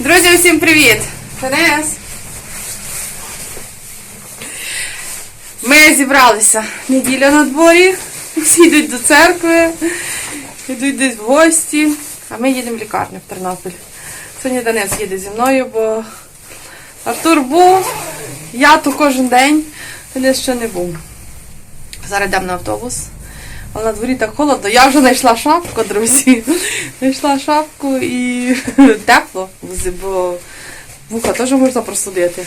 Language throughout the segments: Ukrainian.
Друзі, усім привіт! Денис. Ми зібралися. Неділя на дворі. Всі йдуть до церкви, йдуть десь в гості, а ми їдемо в лікарню в Тернопіль. Сьогодні Денис їде зі мною, бо Артур був, я то кожен день, Денис ще не був. Зараз йдемо на автобус. Але на дворі так холодно. Я вже знайшла шапку, друзі. Знайшла шапку і тепло, бо вуха теж можна просудити.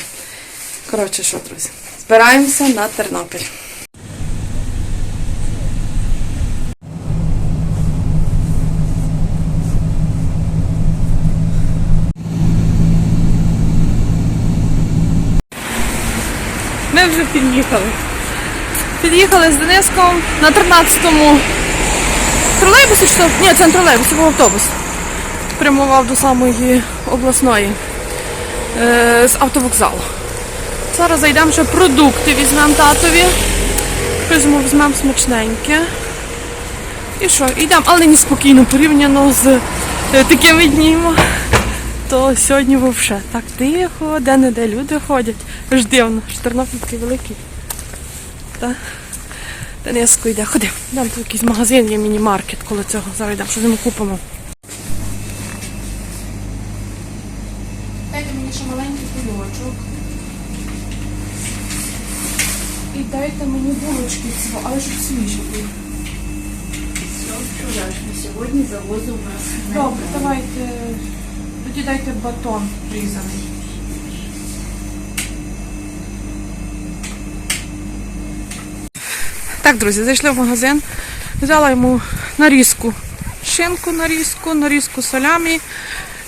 Коротше, що, друзі, збираємося на Тернопіль. Ми вже під'їхали. Під'їхали з Дениском на 13-му тролейбусі, що? Ні, це не тролейбус, це був автобус. Прямував до самої обласної е, з автовокзалу. Зараз зайдемо ще продукти, візьмемо татові. Візьмемо, візьмемо смачненьке. І що, йдемо, але не спокійно порівняно з е, такими днями. То сьогодні взагалі так тихо, де-не-де люди ходять. Аж дивно, що Тернопіль такий великий. Та Дениско йде. Ходи, йдемо тут якийсь магазин, є міні-маркет коло цього. Зараз йдемо, що ми купимо. Дайте мені ще маленький кульочок. І дайте мені булочки цього, але щоб свіжі були. Сьогодні завозу у нас. Добре, давайте. Тоді дайте батон різаний. Так, друзі, зайшли в магазин. Взяла йому нарізку. Шинку нарізку, нарізку салямі,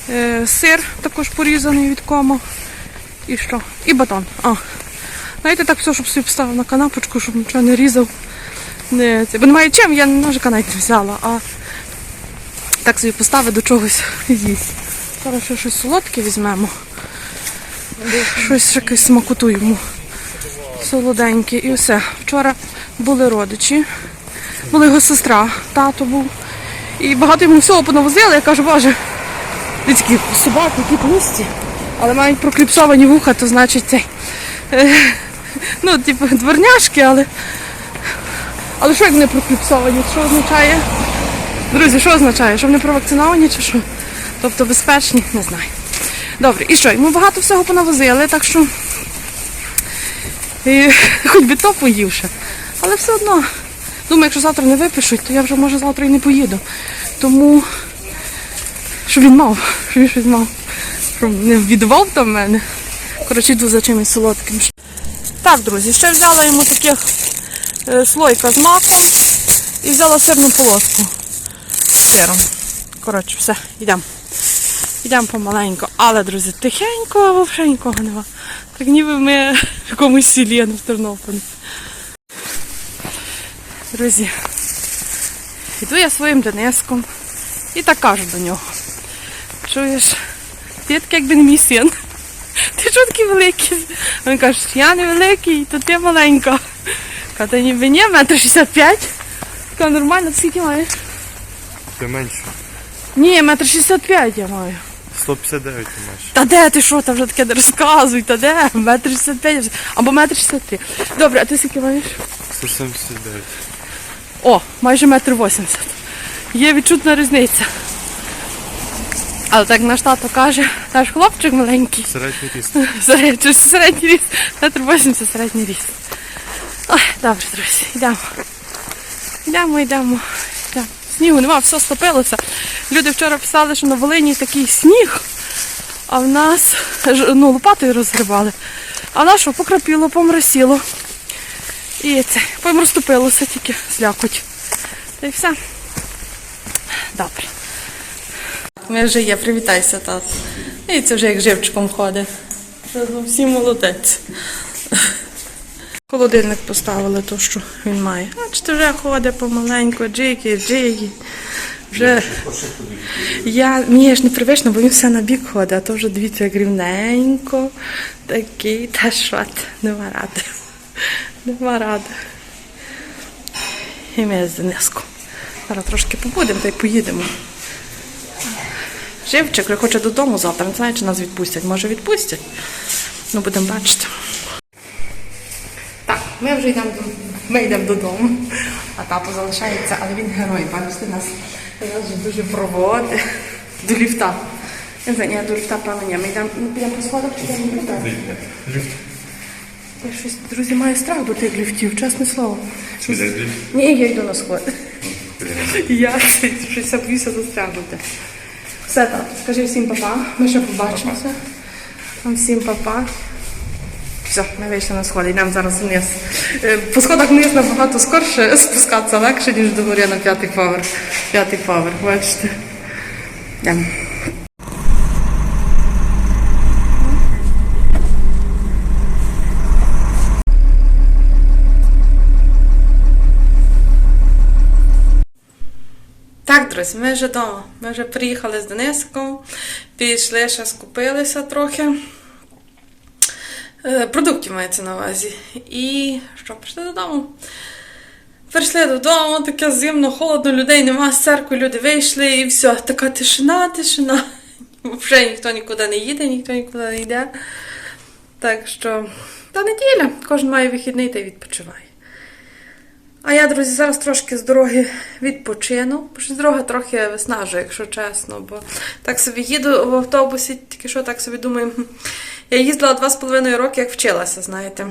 е, сир також порізаний від комо. І що? І батон. А. Знаєте, так все, щоб собі поставив на канапочку, щоб нічого не різав. Не, це. Бо немає чим, я ножика навіть не взяла, а так собі поставив до чогось їсть. Зараз ще щось солодке візьмемо. Щось ще якусь смакоту йому. Солоденьке. І все. Вчора були родичі, була його сестра, тато був. І багато йому всього понавозили. Я кажу, боже, такі собаки, які тлусті, але мають прокліпсовані вуха, то значить цей. е, ну, типу, дворняшки, але. Але що як вони прокліпсовані? Що означає? Друзі, що означає? Що вони провакциновані чи що? Тобто безпечні? Не знаю. Добре, і що? Йому багато всього понавозили, так що і, хоч би то поївши. Але все одно, думаю, якщо завтра не випишуть, то я вже може завтра і не поїду. Тому щоб він мав, щоб він щось мав. Щоб не відвав там мене. Коротше, йду за чимось солодким. Так, друзі, ще взяла йому таких е, слойка з маком і взяла сирну полоску з сиром. Коротше, все, йдемо. Йдемо помаленьку. Але, друзі, тихенько, взагалі нікого нема. Так ніби ми в якомусь селі, а не в Тернополі. Друзі, йду я своїм Дениском і так кажу до нього. Чуєш, ти такий якби не мій син. Ти що такий великий? А Він каже, я не великий, то ти маленька. Каже, «Та ніби ні, метр шістдесят п'ять. Така нормально, ти скільки маєш? Ти менше. Ні, метр шістдесят п'ять я маю. 159 ти маєш. Та де ти що, там вже таке не розказуй, та де? Метр шістдесят п'ять або метр шістдесят три. Добре, а ти скільки маєш? 179. О, майже метр вісімдесят. Є відчутна різниця. Але так наш тато каже, наш хлопчик маленький, Середній ріст. середній, середній ріст, метр вісімдесят середній ріст. Ой, добре, друзі, йдемо. Йдемо, йдемо. Снігу нема, все стопилося. Люди вчора писали, що на Волині такий сніг, а в нас ну, лопатою розгрібали. А в нас що, покрапіло, помросіло. І це, потім розтопилося тільки злякоть. Та й все. Добре. Ми вже є, привітайся, тато. І це вже як живчиком ходить. Всі молодець. Холодильник поставили, то що він має. Бачите, вже ходить помаленьку, джики, джики. Вже я мені ж не привично, бо він все на бік ходить, а то вже дивіться, як рівненько, такий, та що нема ради. Нема ради. І ми з Дениском. Зараз трошки побудемо та й поїдемо. Живчик хоче додому завтра. Не знаю, чи нас відпустять. Може відпустять. Ну, будемо бачити. Ми вже йдемо до ми йдемо додому. А тато залишається, але він герой. Бачите, нас вже дуже проводить до ліфта. Я не знаю, ні, до ліфта, певно. Ми йдемо, ми підемо по сходах, чи йдемо до ліфта? Я щось, друзі, маю страх до тих ліфтів, чесне слово. Ні, я йду на сходи. Я щось боюся застрягнути. Все так, скажи всім папа. Ми ще побачимося. Всім папа. Все, ми вийшли на сходи, йдемо зараз вниз. Е, По сходах вниз набагато скорше спускатися легше, ніж до гори на п'ятий поверх. П'ятий поверх, бачите. Йдемо. Так, друзі, ми вже вдома. Ми вже приїхали з Дениском, пішли, ще скупилися трохи. Е, Продуктів мається на увазі. І що, прийшли додому. Прийшли додому, таке зимно, холодно, людей нема з церкви, люди вийшли і все. Така тишина, тишина. Вже ніхто нікуди не їде, ніхто нікуди не йде. Так що, та неділя, кожен має вихідний та й відпочиває. А я, друзі, зараз трошки з дороги відпочину, бо щось дорога трохи виснажує, якщо чесно. Бо так собі їду в автобусі, тільки що так собі думаю. «Хм, Я їздила два з половиною роки, як вчилася, знаєте.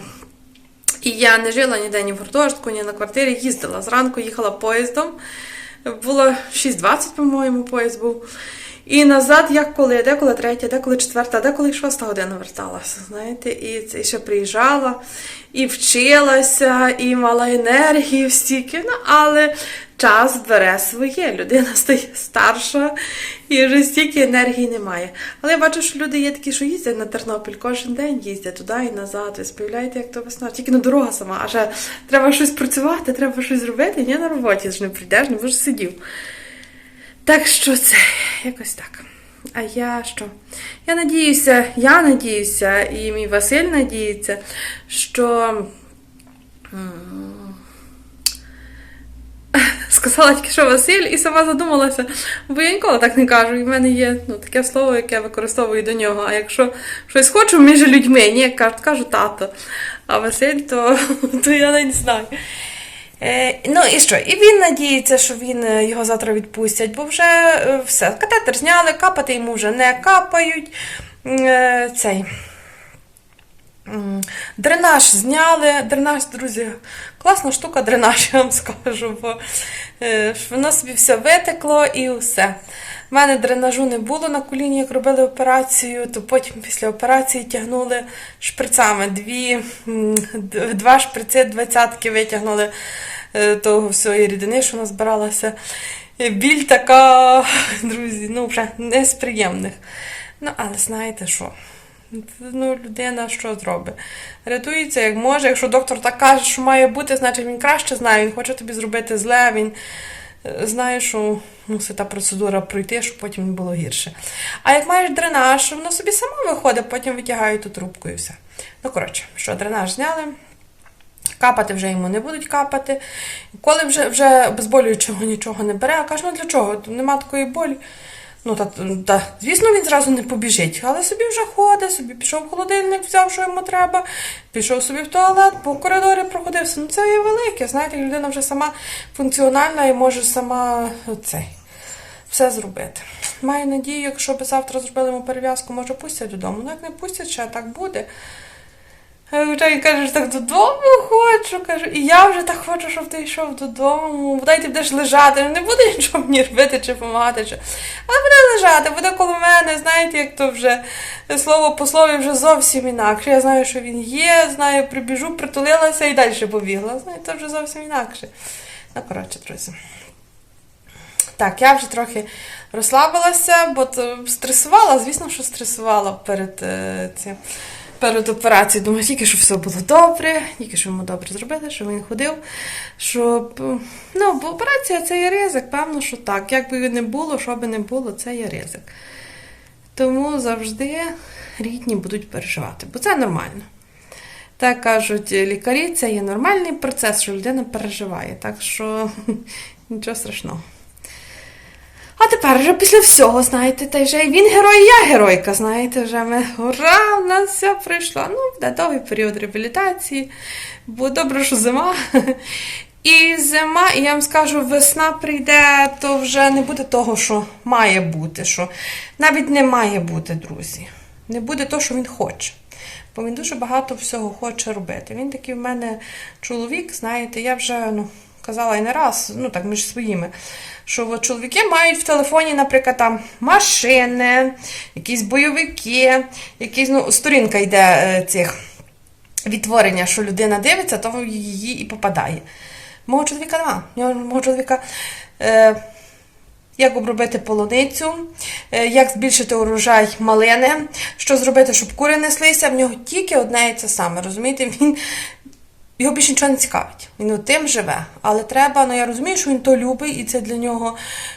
І я не жила ніде ні в гуртожитку, ні на квартирі. Їздила. Зранку їхала поїздом. Було 6.20, по-моєму, поїзд був. І назад, як коли, деколи третя, деколи четверта, деколи шоста година верталася, знаєте, і і ще приїжджала, і вчилася, і мала енергії стільки, ну, але час бере своє. Людина стає старша і вже стільки енергії немає. Але я бачу, що люди є такі, що їздять на Тернопіль кожен день їздять туди і назад. Ви співляєте, як то весна. Тільки на дорога сама, а ще треба щось працювати, треба щось зробити. Ні, на роботі ж не прийдеш, не будеш сидів. Так що це якось так. А я що? Я надіюся, я надіюся, і мій Василь надіється, що. Сказала тільки, що Василь, і сама задумалася, бо я ніколи так не кажу. І в мене є ну, таке слово, яке я використовую до нього. А якщо щось хочу між людьми, ні, кажу, кажу тато. А Василь, то, то я не знаю. Е, ну і що? І він надіється, що він е, його завтра відпустять, бо вже е, все. Катетер зняли, капати йому вже не капають. Е, цей. Дренаж зняли. Дренаж, друзі, класна штука, дренаж, я вам скажу, бо е, воно собі все витекло і все. У мене дренажу не було на коліні, як робили операцію, то потім після операції тягнули шприцами. Дві, два шприци, двадцятки витягнули е, того всієї рідини, що назбиралася. І Біль така, друзі, ну вже не з приємних. Ну, але знаєте що? Ну, людина що зробить? Рятується як може. Якщо доктор так каже, що має бути, значить він краще знає, він хоче тобі зробити зле, він е, знає, що мусить та процедура пройти, щоб потім не було гірше. А як маєш дренаж, воно собі само виходить, потім витягають ту трубку і все. Ну, коротше, що, дренаж зняли. Капати вже йому не будуть капати. Коли вже, вже безболюючого нічого не бере, а каже, ну для чого? Нема такої болі. Ну, та, та, звісно, він зразу не побіжить, але собі вже ходить, собі пішов в холодильник, взяв, що йому треба, пішов собі в туалет, по коридорі проходився. Ну, це є велике. Знаєте, людина вже сама функціональна і може сама цей, все зробити. Маю надію, якщо б завтра зробили йому перев'язку, може пустять додому. Ну, як не пустять, ще так буде. Вже він каже, що так додому хочу. Кажу, і я вже так хочу, щоб ти йшов додому. Бодай ти будеш лежати, не буде нічого мені робити чи допомагати. Чи... Але буде лежати, буде коло мене, знаєте, як то вже слово по слові вже зовсім інакше. Я знаю, що він є, знаю, прибіжу, притулилася і далі побігла. Знаєте, це вже зовсім інакше. Ну, коротше, друзі. Так, я вже трохи розслабилася, бо стресувала, звісно, що стресувала перед е, цим. Перед операцією думаю, тільки щоб все було добре, тільки щоб йому добре зробили, щоб він ходив. Щоб ну, бо операція це є ризик, певно, що так. Як би не було, що би не було, це є ризик. Тому завжди рідні будуть переживати, бо це нормально. Так кажуть лікарі, це є нормальний процес, що людина переживає. Так що нічого страшного. А тепер вже після всього, знаєте, та вже він герой, я геройка, знаєте, вже ми ура, в нас все пройшло. Ну, буде довгий період реабілітації, бо добре, що зима. І зима, і я вам скажу, весна прийде, то вже не буде того, що має бути. Що навіть не має бути, друзі. Не буде того, що він хоче. Бо він дуже багато всього хоче робити. Він такий в мене чоловік, знаєте, я вже ну, казала і не раз, ну так між своїми, що от чоловіки мають в телефоні, наприклад, там машини, якісь бойовики, якісь ну, сторінка йде е, цих відтворення, що людина дивиться, то її і попадає. Мого чоловіка нема. Мого чоловіка. Е, як обробити полуницю, е, як збільшити урожай малини, що зробити, щоб кури неслися. В нього тільки одне і це саме. Розумієте, він його більше нічого не цікавить. Він тим живе. Але треба, ну я розумію, що він то любить, і це для нього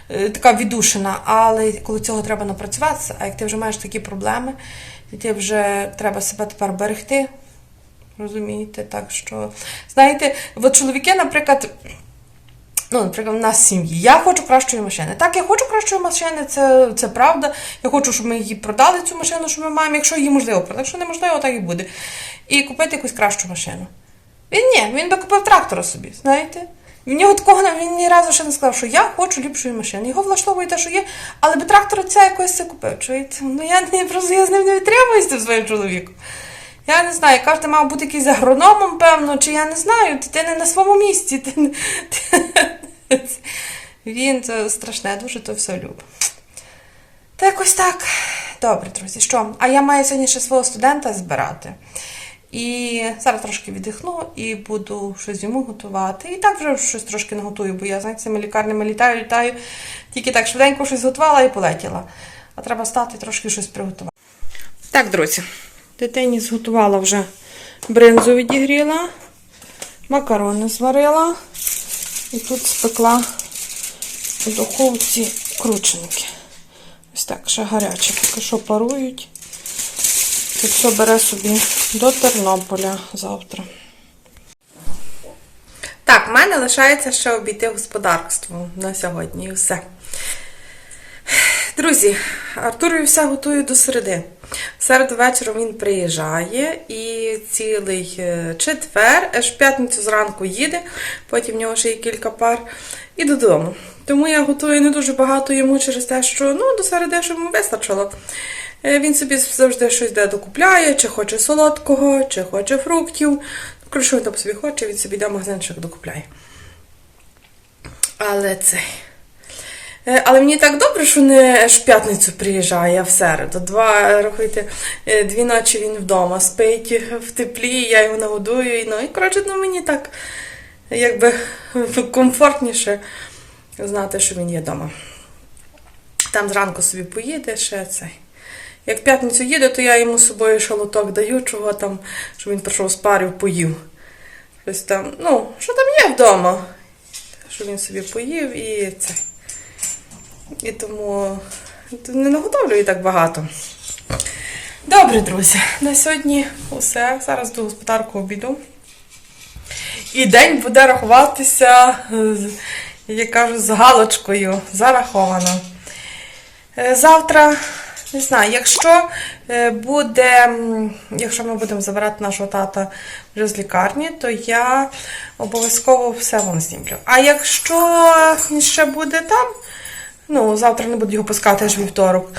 е, така віддушина. Але коли цього треба напрацюватися, а як ти вже маєш такі проблеми, ти вже треба себе тепер берегти. Розумієте, так що, знаєте, от чоловіки, наприклад, Ну, наприклад, в нас сім'ї. Я хочу кращої машини. Так, я хочу кращої машини, це, це правда. Я хочу, щоб ми її продали, цю машину, що ми маємо, якщо її можливо продати. Якщо неможливо, так і буде. І купити якусь кращу машину. Він ні, він би купив трактора собі, знаєте? В нього такого він ні разу ще не сказав, що я хочу ліпшої машини. Його влаштовує те, що є, але би трактора ця якось це купив. Чуєте? Ну я не просто я з ним не витримуюся з тим своїм чоловіком. Я не знаю, кожен мав бути якийсь агрономом, певно, чи я не знаю, ти, ти не на своєму місці. Ти, ти, він це страшне, дуже то все любить. Та якось так. Добре, друзі, що? А я маю сьогодні ще свого студента збирати. І зараз трошки віддихну і буду щось йому готувати. І так вже щось трошки не готую, бо я, знаєте, цими лікарнями літаю, літаю. Тільки так швиденько щось готувала і полетіла. А треба стати трошки щось приготувати. Так, друзі, дитині зготувала вже бринзу відігріла, макарони зварила і тут спекла у духовці крученики. Ось так, ще гаряче, поки що парують. Це все бере собі до Тернополя завтра. Так, в мене лишається ще обійти господарство на сьогодні і все. Друзі, Артурові все готую до середи. В середу вечором він приїжджає і цілий е, четвер, аж п'ятницю зранку їде, потім в нього ще є кілька пар, і додому. Тому я готую не дуже багато йому через те, що ну, до середи щоб йому вистачило. Е, Він собі завжди щось де докупляє, чи хоче солодкого, чи хоче фруктів. Коротше, він там собі хоче, він собі в магазинчик докупляє. Але цей. Е, Але мені так добре, що не аж в п'ятницю приїжджає, а в середу. Два, рахуйте, е, дві ночі він вдома спить в теплі, я його нагодую. і, Ну, і коротше, ну, мені так якби комфортніше знати, що він є вдома. Там зранку собі поїде ще цей. Як в п'ятницю їде, то я йому з собою шалоток даю, чого там, щоб він прийшов з парів, поїв. Щось там, ну, що там є вдома? Щоб він собі поїв і це. І тому не наготовлюю так багато. Добре, друзі, на сьогодні усе. Зараз до господарку обіду. І день буде рахуватися, з- як кажуть, з галочкою. Зараховано. Е, Завтра, не знаю, якщо е, буде, якщо ми будемо забирати нашого тата вже з лікарні, то я обов'язково все вам знімлю. А якщо він ще буде там, ну, завтра не буду його пускати аж вівторок,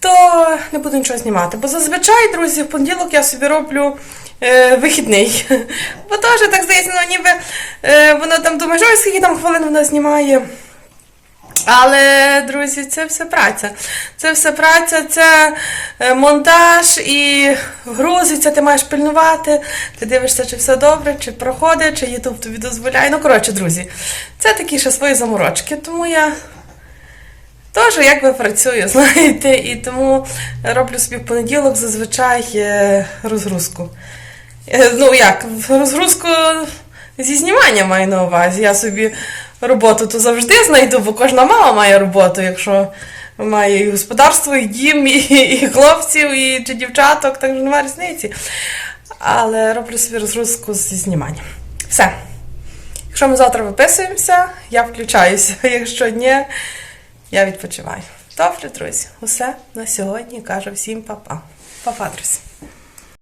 то не буду нічого знімати. Бо зазвичай, друзі, в понеділок я собі роблю е, вихідний. Бо теж так здається, ну ніби е, воно там думає, ой, скільки там хвилин вона знімає. Але, друзі, це все праця. Це все праця, це е, монтаж і грузиться, ти маєш пильнувати, ти дивишся, чи все добре, чи проходить, чи Ютуб тобі дозволяє. Ну, коротше, друзі, це такі ще свої заморочки. Тому я теж якби працюю, знаєте, і тому роблю собі в понеділок зазвичай е, розгрузку. Е, Ну як, розгрузку зі знімання маю на увазі. Я собі роботу то завжди знайду, бо кожна мама має роботу, якщо має і господарство, і дім, і, і хлопців, і чи дівчаток, так що немає різниці. Але роблю собі розгрузку зі зніманням. Все. Якщо ми завтра виписуємося, я включаюся. Якщо ні, я відпочиваю. Добре, друзі, усе на сьогодні. Кажу всім па-па. Па-па, друзі.